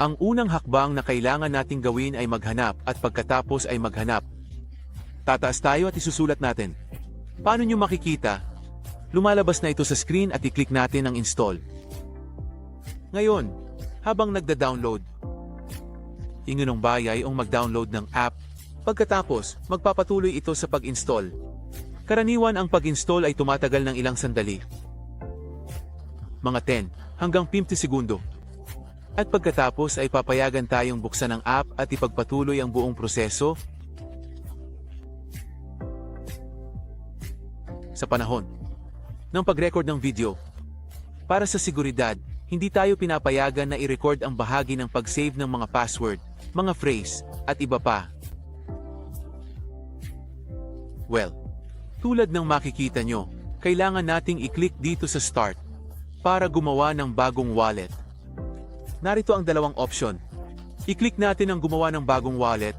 Ang unang hakbang na kailangan nating gawin ay maghanap at pagkatapos ay maghanap. Tataas tayo at isusulat natin. Paano nyo makikita? Lumalabas na ito sa screen at i-click natin ang install. Ngayon, habang nagda-download, ingunong bayay ang mag-download ng app. Pagkatapos, magpapatuloy ito sa pag-install. Karaniwan ang pag-install ay tumatagal ng ilang sandali. Mga 10 hanggang 50 segundo. At pagkatapos ay papayagan tayong buksan ang app at ipagpatuloy ang buong proseso sa panahon ng pag-record ng video. Para sa seguridad, hindi tayo pinapayagan na i-record ang bahagi ng pag-save ng mga password, mga phrase, at iba pa. Well, tulad ng makikita nyo, kailangan nating i-click dito sa Start para gumawa ng bagong wallet. Narito ang dalawang option. I-click natin ang gumawa ng bagong wallet.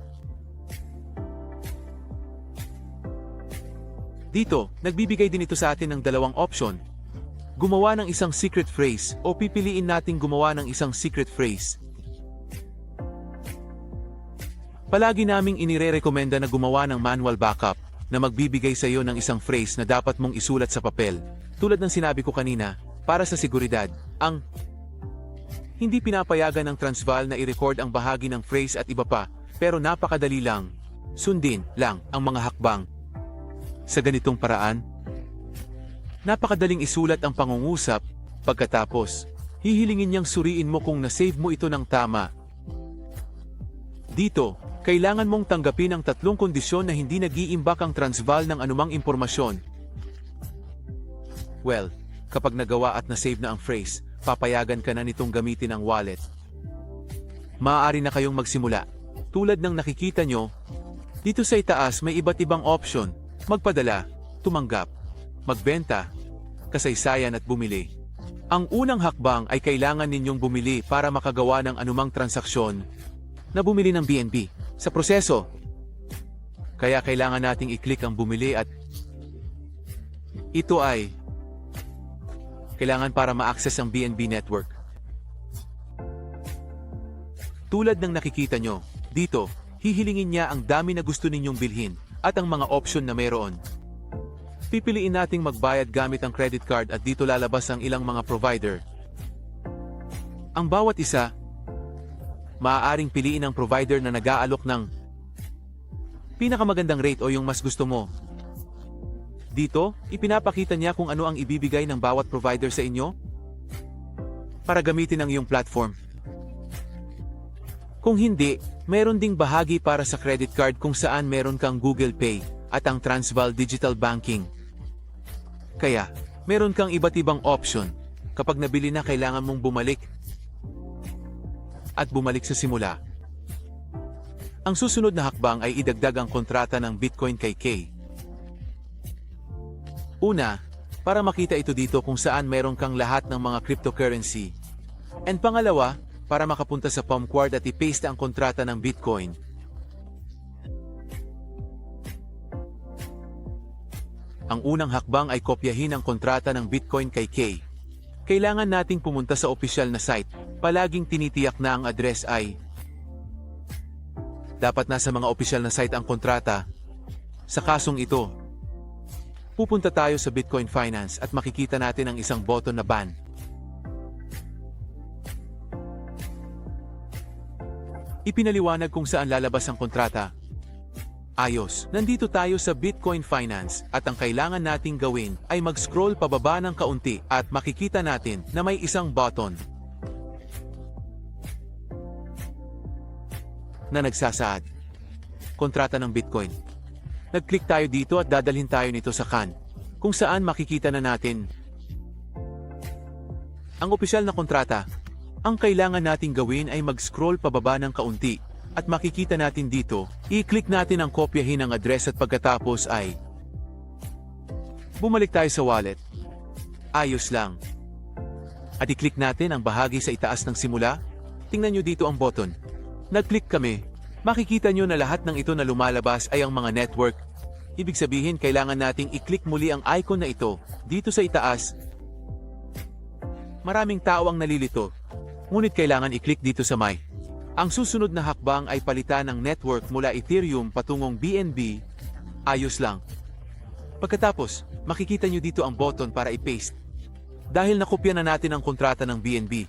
Dito, nagbibigay din ito sa atin ng dalawang option. Gumawa ng isang secret phrase o pipiliin nating gumawa ng isang secret phrase. Palagi naming inire-rekomenda na gumawa ng manual backup na magbibigay sa iyo ng isang phrase na dapat mong isulat sa papel. Tulad ng sinabi ko kanina, para sa seguridad, ang hindi pinapayagan ng Transval na i-record ang bahagi ng phrase at iba pa, pero napakadali lang. Sundin lang ang mga hakbang. Sa ganitong paraan, napakadaling isulat ang pangungusap, pagkatapos, hihilingin niyang suriin mo kung nasave mo ito ng tama. Dito, kailangan mong tanggapin ang tatlong kondisyon na hindi nag-iimbak ang Transval ng anumang impormasyon. Well, kapag nagawa at nasave na ang phrase, papayagan ka na nitong gamitin ang wallet. Maaari na kayong magsimula. Tulad ng nakikita nyo, dito sa itaas may iba't ibang option. Magpadala, tumanggap, magbenta, kasaysayan at bumili. Ang unang hakbang ay kailangan ninyong bumili para makagawa ng anumang transaksyon na bumili ng BNB. Sa proseso, kaya kailangan nating i-click ang bumili at ito ay kailangan para ma-access ang BNB network. Tulad ng nakikita nyo, dito, hihilingin niya ang dami na gusto ninyong bilhin at ang mga option na mayroon. Pipiliin nating magbayad gamit ang credit card at dito lalabas ang ilang mga provider. Ang bawat isa, maaaring piliin ang provider na nag-aalok ng pinakamagandang rate o yung mas gusto mo. Dito, ipinapakita niya kung ano ang ibibigay ng bawat provider sa inyo para gamitin ang iyong platform. Kung hindi, meron ding bahagi para sa credit card kung saan meron kang Google Pay at ang Transval Digital Banking. Kaya, meron kang iba't ibang option. Kapag nabili na kailangan mong bumalik at bumalik sa simula. Ang susunod na hakbang ay idagdag ang kontrata ng Bitcoin kay Kay. Una, para makita ito dito kung saan meron kang lahat ng mga cryptocurrency. And pangalawa, para makapunta sa Palmquart at i-paste ang kontrata ng Bitcoin. Ang unang hakbang ay kopyahin ang kontrata ng Bitcoin kay Kay. Kailangan nating pumunta sa opisyal na site. Palaging tinitiyak na ang address ay dapat nasa mga opisyal na site ang kontrata. Sa kasong ito, pupunta tayo sa Bitcoin Finance at makikita natin ang isang button na ban. Ipinaliwanag kung saan lalabas ang kontrata. Ayos, nandito tayo sa Bitcoin Finance at ang kailangan nating gawin ay mag-scroll pababa ng kaunti at makikita natin na may isang button na nagsasaad. Kontrata ng Bitcoin. Nag-click tayo dito at dadalhin tayo nito sa CAN, kung saan makikita na natin ang opisyal na kontrata. Ang kailangan nating gawin ay mag-scroll pababa ng kaunti at makikita natin dito, i-click natin ang kopyahin ng address at pagkatapos ay bumalik tayo sa wallet. Ayos lang. At i-click natin ang bahagi sa itaas ng simula. Tingnan nyo dito ang button. Nag-click kami. Makikita nyo na lahat ng ito na lumalabas ay ang mga network. Ibig sabihin, kailangan nating i-click muli ang icon na ito, dito sa itaas. Maraming tao ang nalilito. Ngunit kailangan i-click dito sa may. Ang susunod na hakbang ay palitan ng network mula Ethereum patungong BNB. Ayos lang. Pagkatapos, makikita nyo dito ang button para i-paste. Dahil nakopya na natin ang kontrata ng BNB,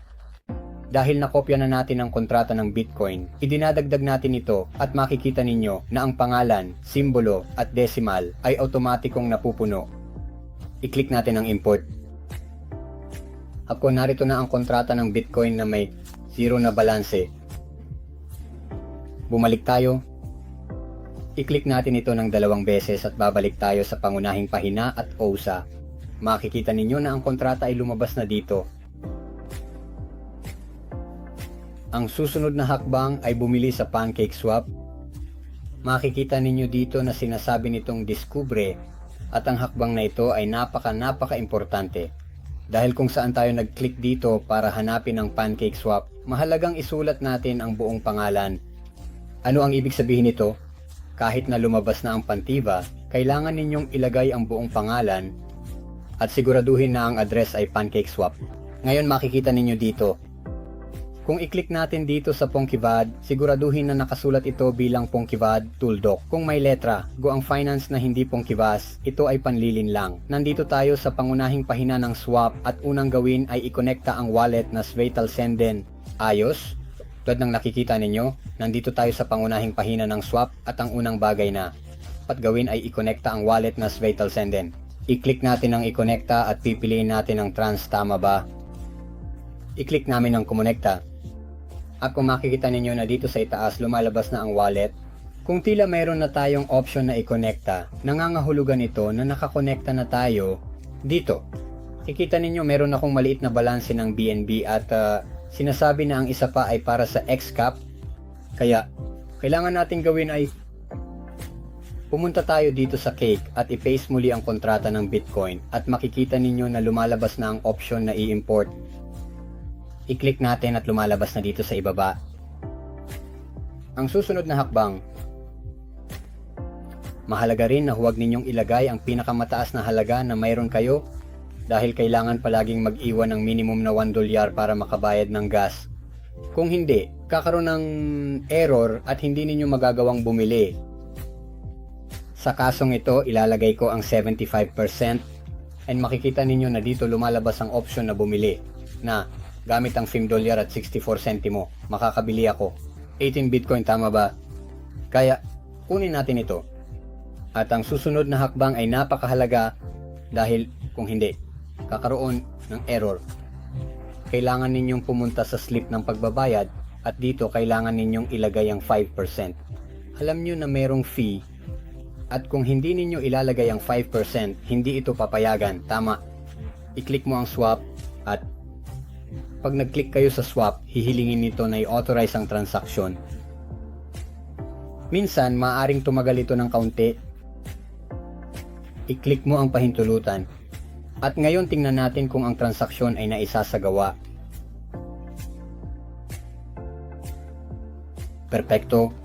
Dahil nakopya na natin ang kontrata ng Bitcoin, idinadagdag natin ito at makikita ninyo na ang pangalan, simbolo at decimal ay automatikong napupuno. I-click natin ang import. Ako narito na ang kontrata ng Bitcoin na may zero na balanse. Bumalik tayo. I-click natin ito ng dalawang beses at babalik tayo sa pangunahing pahina at OSA. Makikita ninyo na ang kontrata ay lumabas na dito Ang susunod na hakbang ay bumili sa PancakeSwap. Makikita ninyo dito na sinasabi nitong Discover at ang hakbang na ito ay napaka napaka importante. Dahil kung saan tayo nag-click dito para hanapin ang PancakeSwap, mahalagang isulat natin ang buong pangalan. Ano ang ibig sabihin nito? Kahit na lumabas na ang pantiba, kailangan ninyong ilagay ang buong pangalan at siguraduhin na ang address ay PancakeSwap. Ngayon makikita ninyo dito kung i-click natin dito sa Pongkivad, siguraduhin na nakasulat ito bilang Pongkivad Tuldok. Kung may letra, go ang finance na hindi Pongkivas, ito ay panlilin lang. Nandito tayo sa pangunahing pahina ng swap at unang gawin ay i-connecta ang wallet na Svetal Senden. Ayos? Tulad ng nakikita ninyo, nandito tayo sa pangunahing pahina ng swap at ang unang bagay na dapat gawin ay i-connecta ang wallet na Svetal Senden. I-click natin ang i-connecta at pipiliin natin ang trans tama ba? I-click namin ang kumonekta at kung makikita ninyo na dito sa itaas lumalabas na ang wallet, kung tila mayroon na tayong option na i-connecta, nangangahulugan ito na nakakonekta na tayo dito. Kikita ninyo meron akong maliit na balanse ng BNB at ah, sinasabi na ang isa pa ay para sa XCAP. Kaya, kailangan natin gawin ay pumunta tayo dito sa Cake at i-paste muli ang kontrata ng Bitcoin at makikita ninyo na lumalabas na ang option na i-import i-click natin at lumalabas na dito sa ibaba. Ang susunod na hakbang, mahalaga rin na huwag ninyong ilagay ang pinakamataas na halaga na mayroon kayo dahil kailangan palaging mag-iwan ng minimum na 1 dolyar para makabayad ng gas. Kung hindi, kakaroon ng error at hindi ninyo magagawang bumili. Sa kasong ito, ilalagay ko ang 75% and makikita ninyo na dito lumalabas ang option na bumili na gamit ang FIM dolyar at 64 sentimo, makakabili ako. 18 Bitcoin tama ba? Kaya, kunin natin ito. At ang susunod na hakbang ay napakahalaga dahil kung hindi, kakaroon ng error. Kailangan ninyong pumunta sa slip ng pagbabayad at dito kailangan ninyong ilagay ang 5%. Alam nyo na merong fee at kung hindi ninyo ilalagay ang 5%, hindi ito papayagan. Tama. I-click mo ang swap pag nag-click kayo sa swap, hihilingin nito na i-authorize ang transaksyon. Minsan, maaring tumagal ito ng kaunti. I-click mo ang pahintulutan. At ngayon tingnan natin kung ang transaksyon ay naisasagawa. Perpekto.